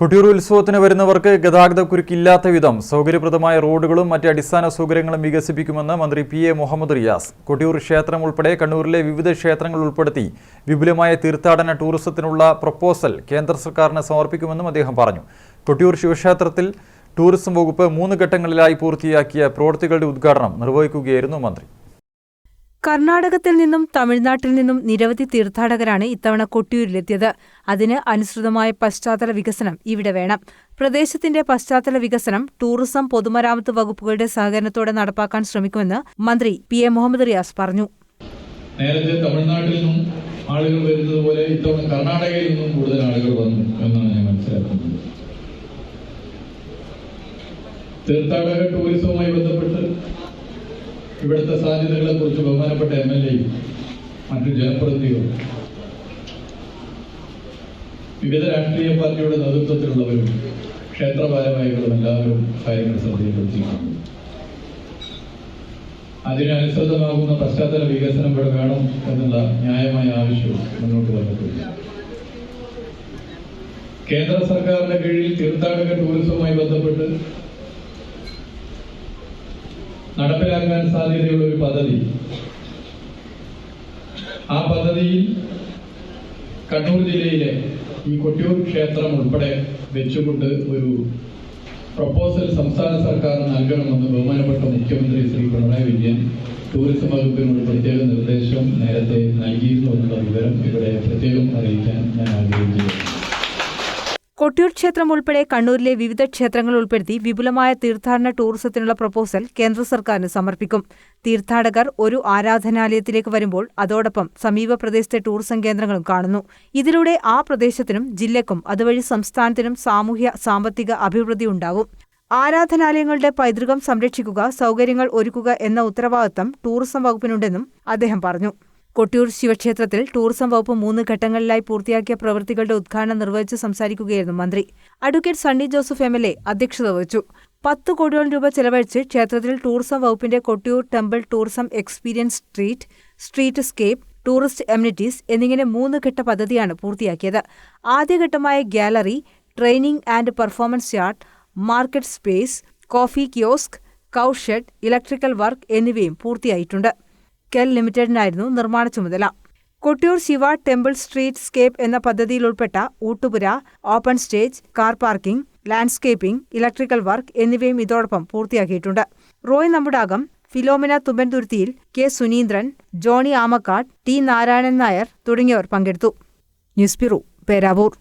കൊട്ടിയൂർ ഉത്സവത്തിന് വരുന്നവർക്ക് ഗതാഗത കുരുക്കില്ലാത്ത വിധം സൗകര്യപ്രദമായ റോഡുകളും മറ്റ് അടിസ്ഥാന സൗകര്യങ്ങളും വികസിപ്പിക്കുമെന്ന് മന്ത്രി പി എ മുഹമ്മദ് റിയാസ്. കൊട്ടിയൂർ ക്ഷേത്രം ഉൾപ്പെടെ കണ്ണൂരിലെ വിവിധ ക്ഷേത്രങ്ങൾ ഉൾപ്പെടുത്തി വിപുലമായ തീർത്ഥാടന ടൂറിസത്തിനുള്ള പ്രപ്പോസൽ കേന്ദ്ര സർക്കാരിന് സമർപ്പിക്കുമെന്നും അദ്ദേഹം പറഞ്ഞു. കൊട്ടിയൂർ ശിവക്ഷേത്രത്തിൽ ടൂറിസം വകുപ്പ് മൂന്ന് ഘട്ടങ്ങളിലായി പൂർത്തിയാക്കിയ പ്രവൃത്തികളുടെ ഉദ്ഘാടനം നിർവഹിക്കുകയായിരുന്നു മന്ത്രി. കർണാടകത്തിൽ നിന്നും തമിഴ്നാട്ടിൽ നിന്നും നിരവധി തീർത്ഥാടകരാണ് ഇത്തവണ കൊട്ടിയൂരിലെത്തിയത്. അതിന് അനുസൃതമായ പശ്ചാത്തല വികസനം ഇവിടെ വേണം. പ്രദേശത്തിന്റെ പശ്ചാത്തല വികസനം ടൂറിസം പൊതുമരാമത്ത് വകുപ്പുകളുടെ സഹകരണത്തോടെ നടപ്പാക്കാൻ ശ്രമിക്കുമെന്ന് മന്ത്രി പി എ മുഹമ്മദ് റിയാസ് പറഞ്ഞു. നേരത്തെ തമിഴ്നാട്ടിൽ നിന്നും ആളുകൾ വരുന്നത് പോലെ ഇത്തവണ കർണാടകയിൽ നിന്നും കൂടുതൽ ആളുകൾ വന്നു എന്നാണ് ഞാൻ മനസ്സിലാക്കുന്നത്. തീർത്ഥാടക ടൂറിസവുമായി ബന്ധപ്പെട്ട് ഇവിടുത്തെ സാധ്യതകളെ കുറിച്ച് ബഹുമാനപ്പെട്ട എം എൽ എയും മറ്റു ജനപ്രതിനിധികളും വിവിധ രാഷ്ട്രീയ പാർട്ടിയുടെ നേതൃത്വത്തിലുള്ളവരും ക്ഷേത്രഭാരവാഹികളും എല്ലാവരും കാര്യങ്ങൾ ശ്രദ്ധയിൽപ്പെടുത്തിയിട്ടുണ്ട്. അതിനനുസൃതമാകുന്ന പശ്ചാത്തല വികസനം ഇവിടെ വേണം എന്നുള്ള ന്യായമായ ആവശ്യവും മുന്നോട്ട് വന്നിട്ടുണ്ട്. കേന്ദ്ര സർക്കാരിന്റെ കീഴിൽ തീർത്ഥാടക ടൂറിസവുമായി ബന്ധപ്പെട്ട് നടപ്പിലാക്കാൻ സാധ്യതയുള്ള ഒരു പദ്ധതി. ആ പദ്ധതിയിൽ കണ്ണൂർ ജില്ലയിലെ ഈ കൊട്ടിയൂർ ക്ഷേത്രം ഉൾപ്പെടെ വെച്ചുകൊണ്ട് ഒരു പ്രപ്പോസൽ സംസ്ഥാന സർക്കാർ നൽകണമെന്ന് ബഹുമാനപ്പെട്ട മുഖ്യമന്ത്രി ശ്രീ പിണറായി വിജയൻ ടൂറിസം വകുപ്പിനോട് പ്രത്യേക നിർദ്ദേശം നേരത്തെ നൽകിയിരുന്നു എന്നുള്ള വിവരം ഇവിടെ പ്രത്യേകം അറിയിക്കാൻ ഞാൻ ആഗ്രഹിക്കുന്നു. കൊട്ടിയൂർ ക്ഷേത്രം ഉൾപ്പെടെ കണ്ണൂരിലെ വിവിധ ക്ഷേത്രങ്ങൾ ഉൾപ്പെടുത്തി വിപുലമായ തീർത്ഥാടന ടൂറിസത്തിനുള്ള പ്രപ്പോസൽ കേന്ദ്ര സർക്കാരിന് സമർപ്പിക്കും. തീർത്ഥാടകർ ഒരു ആരാധനാലയത്തിലേക്ക് വരുമ്പോൾ അതോടൊപ്പം സമീപ പ്രദേശത്തെ ടൂറിസം കേന്ദ്രങ്ങളും കാണുന്നു. ഇതിലൂടെ ആ പ്രദേശത്തിനും ജില്ലക്കും അതുവഴി സംസ്ഥാനത്തിനും സാമൂഹ്യ സാമ്പത്തിക അഭിവൃദ്ധി ഉണ്ടാവും ആരാധനാലയങ്ങളുടെ പൈതൃകം സംരക്ഷിക്കുക സൗകര്യങ്ങൾ ഒരുക്കുക എന്ന ഉത്തരവാദിത്തം ടൂറിസം വകുപ്പിനുണ്ടെന്നും അദ്ദേഹം പറഞ്ഞു. കൊട്ടിയൂർ ശിവക്ഷേത്രത്തിൽ ടൂറിസം വകുപ്പ് മൂന്ന് ഘട്ടങ്ങളിലായി പൂർത്തിയാക്കിയ പ്രവൃത്തികളുടെ ഉദ്ഘാടനം നിർവഹിച്ച് സംസാരിക്കുകയായിരുന്നു മന്ത്രി. Advocate Sunny Joseph M L A അധ്യക്ഷത വഹിച്ചു. പത്ത് കോടിയോളം രൂപ ചെലവഴിച്ച് ക്ഷേത്രത്തിൽ ടൂറിസം വകുപ്പിന്റെ Kottiyoor temple tourism experience street streetscape tourist amenities എന്നിങ്ങനെ മൂന്ന് ഘട്ട പദ്ധതിയാണ് പൂർത്തിയാക്കിയത്. ആദ്യഘട്ടമായ gallery training and performance yard market space coffee kiosk cowshed electrical work എന്നിവയും പൂർത്തിയായിട്ടുണ്ട്. കെൽ ലിമിറ്റഡിനായിരുന്നു നിർമ്മാണ ചുമതല. Kottiyoor Shiva temple streetscape എന്ന പദ്ധതിയിൽ ഉൾപ്പെട്ട ഊട്ടുപുര open stage car parking landscaping electrical work എന്നിവയും ഇതോടൊപ്പം പൂർത്തിയാക്കിയിട്ടുണ്ട്. റോയ് നമ്മുടാകം ഫിലോമിന തുമ്പൻതുരുത്തിയിൽ കെ സുനീന്ദ്രൻ ജോണി ആമക്കാട് ടി നാരായണൻ നായർ തുടങ്ങിയവർ പങ്കെടുത്തു. News bureau Peravoor.